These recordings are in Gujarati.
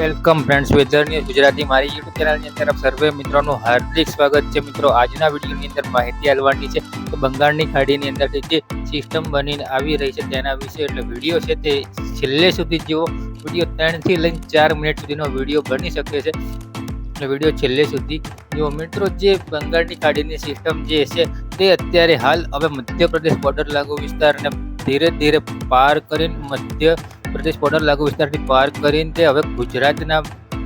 Welcome friends weather news Gujarati મારી યુટ્યુબ ચેનલની અંદર આપ સર્વે મિત્રોનું હાર્દિક સ્વાગત છે. મિત્રો, આજના વિડીયોની અંદર માહિતી આપવાની છે કે બંગાળની ખાડીની અંદર જે સિસ્ટમ બનીને આવી રહી છે તેના વિશે, એટલે વીડિયો છે તે છેલ્લે સુધી જુઓ. વીડિયો ત્રણથી લઈને ચાર મિનિટ સુધીનો વીડિયો બની શકે છે. એટલે વીડિયો છેલ્લે સુધી જુઓ. મિત્રો, જે બંગાળની ખાડીની સિસ્ટમ જે છે તે અત્યારે હાલ હવે મધ્યપ્રદેશ બોર્ડર લાગુ વિસ્તારને ધીરે ધીરે પાર કરીને મધ્ય પ્રદેશ બોર્ડર લાગુ વિસ્તારથી પાર કરીને તે હવે ગુજરાતના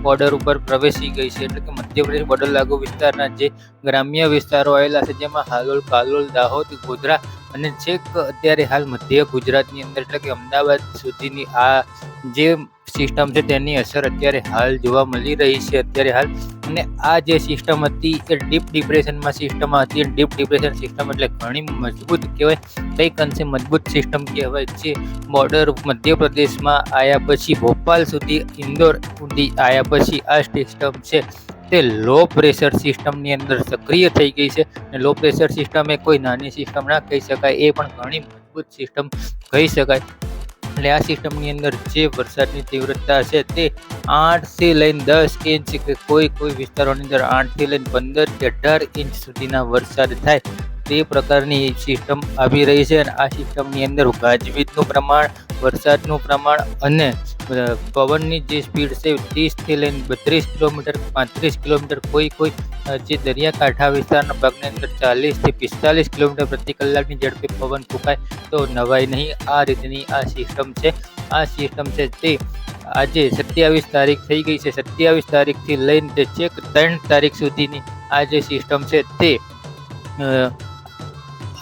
બોર્ડર ઉપર પ્રવેશી ગઈ છે. એટલે કે મધ્યપ્રદેશ બોર્ડર લાગુ વિસ્તારના જે ગ્રામ્ય વિસ્તારો આવેલા છે, જેમાં હાલોલ, કાલોલ, દાહોદ, ગોધરા અને છેક અત્યારે હાલ મધ્ય ગુજરાતની અંદર. એટલે કે અમદાવાદ સુધીની આ જે સિસ્ટમ છે, તેની અસર અત્યારે હાલ જોવા મળી રહી છે. અત્યારે હાલ અને આ જે સિસ્ટમ હતી એ ડીપ ડિપ્રેશનમાં સિસ્ટમ હતી. ડીપ ડિપ્રેશન સિસ્ટમ એટલે ઘણી મજબૂત કહેવાય. કંઈક અંશે મજબૂત સિસ્ટમ કહેવાય છે. બોર્ડર મધ્યપ્રદેશમાં આવ્યા પછી, ભોપાલ સુધી, ઇન્દોર સુધી આવ્યા પછી આ સિસ્ટમ છે. તે લો પ્રેશર સિસ્ટમની અંદર સક્રિય થઈ ગઈ છે. અને લો પ્રેશર સિસ્ટમ એ કોઈ નાની સિસ્ટમ ના કહી શકાય. એ પણ ઘણી મજબૂત સિસ્ટમ કહી શકાય. એટલે આ સિસ્ટમની અંદર જે વરસાદની તીવ્રતા છે તે આઠથી લઈને દસ ઇંચ કે કોઈ કોઈ વિસ્તારોની અંદર આઠથી લઈને પંદર કે અઢાર ઇંચ સુધીના વરસાદ થાય તે પ્રકારની સિસ્ટમ આવી રહી છે અને આ સિસ્ટમની અંદર ગાજવીજનું પ્રમાણ વરસાદનું પ્રમાણ અને પવનની જે સ્પીડ છે ત્રીસથી લઈને બત્રીસ કિલોમીટર, પાંત્રીસ કિલોમીટર કોઈ કોઈ જે દરિયાકાંઠા વિસ્તારના ભાગની અંદર ચાલીસથી પિસ્તાલીસ કિલોમીટર પ્રતિ કલાકની ઝડપે પવન ફૂંકાય, તો નવાઈ નહીં. આ રીતની આ સિસ્ટમ છે. આ સિસ્ટમ છે તે આજે સત્યાવીસ તારીખ થઈ ગઈ છે. સત્યાવીસ તારીખથી લઈને તે ચેક ત્રણ તારીખ સુધીની આ જે સિસ્ટમ છે તે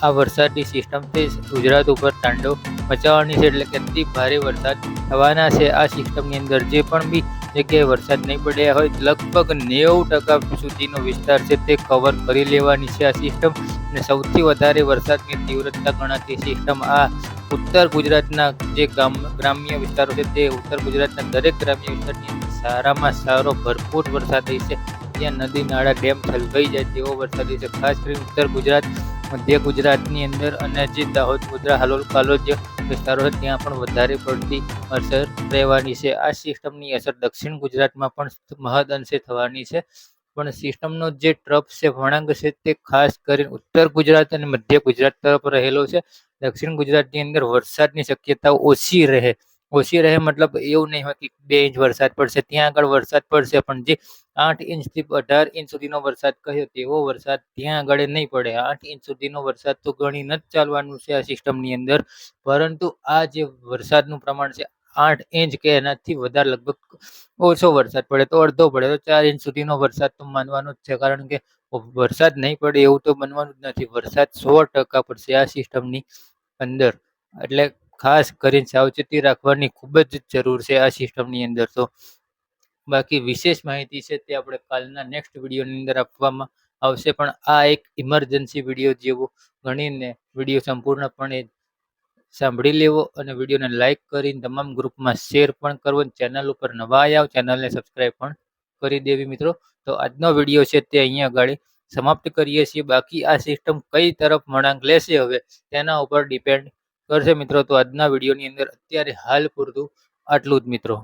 આ વરસાદની સિસ્ટમ તે ગુજરાત ઉપર તાંડવ મચાવવાની છે એટલે કે અતિ ભારે વરસાદ થવાના છે. આ સિસ્ટમની અંદર જે પણ બી જગ્યાએ વરસાદ નહીં પડ્યા હોય, લગભગ નેવું ટકા સુધીનો વિસ્તાર છે તે કવર કરી લેવાની છે આ સિસ્ટમ. અને સૌથી વધારે વરસાદની તીવ્રતા ગણાતી સિસ્ટમ આ ઉત્તર ગુજરાતના જે ગ્રામ્ય વિસ્તારો છે તે ઉત્તર ગુજરાતના દરેક ગ્રામ્ય વિસ્તારની અંદર સારામાં સારો ભરપૂર વરસાદ થઈ છે. ત્યાં નદી, નાળા, ડેમ છલકાઈ જાય તેવો વરસાદ છે. ખાસ કરીને ઉત્તર ગુજરાત, મધ્ય ગુજરાતની અંદર અને જે દાહોદ, ગોધરા, હાલોલ, કાલોલ જે વિસ્તારો છે, ત્યાં પણ વધારે પડતી અસર રહેવાની છે. આ સિસ્ટમની અસર દક્ષિણ ગુજરાતમાં પણ મહદ અંશે થવાની છે. પણ સિસ્ટમનો જે ટ્રપ છે, વળાંક છે, તે ખાસ કરીને ઉત્તર ગુજરાત અને મધ્ય ગુજરાત તરફ રહેલો છે. દક્ષિણ ગુજરાતની અંદર વરસાદની શક્યતા ઓછી રહે. ઓછી રહે, મતલબ એવું નહીં હોય કે બે ઇંચ વરસાદ પડશે. ત્યાં આગળ વરસાદ પડશે, પણ જે આઠ ઇંચથી અઢાર ઇંચ સુધીનો વરસાદ કહ્યો, તેવો વરસાદ ત્યાં આગળ નહીં પડે. આઠ ઇંચ સુધીનો વરસાદ તો ગણી ન જ ચાલવાનું છે આ સિસ્ટમની અંદર, પરંતુ આ જે વરસાદનું પ્રમાણ છે, આઠ ઇંચ કે એનાથી વધારે લગભગ ઓછો વરસાદ પડે, તો અડધો પડે. તો ચાર ઇંચ સુધીનો વરસાદ તો માનવાનો જ છે, કારણ કે વરસાદ નહીં પડે એવું તો બનવાનું જ નથી. વરસાદ સો ટકા પડશે આ સિસ્ટમની અંદર. એટલે ખાસ કરીને સાવચેતી રાખવાની ખૂબ જ જરૂર છે આ સિસ્ટમની અંદર તો. બાકી વિશેષ માહિતી છે તે આપણે કાલના નેક્સ્ટ વિડીયોની અંદર આપવામાં આવશે. પણ આ એક ઇમરજન્સી વીડિયો જેવો ગણીને વીડિયો સંપૂર્ણપણે સાંભળી લેવો અને વિડીયોને લાઇક કરીને તમામ ગ્રુપમાં શેર પણ કરવો ચેનલ ઉપર નવા આવ્યા ચેનલને સબસ્ક્રાઈબ પણ કરી દેવી મિત્રો. તો આજનો વીડિયો છે તે અહીંયા આગળ સમાપ્ત કરીએ છીએ. બાકી આ સિસ્ટમ કઈ તરફ વળાંક લેશે હવે તેના ઉપર ડિપેન્ડ કરશે મિત્રો? તો આજના વિડીયોની અંદર અત્યારે હાલ પૂરતું આટલું જ મિત્રો.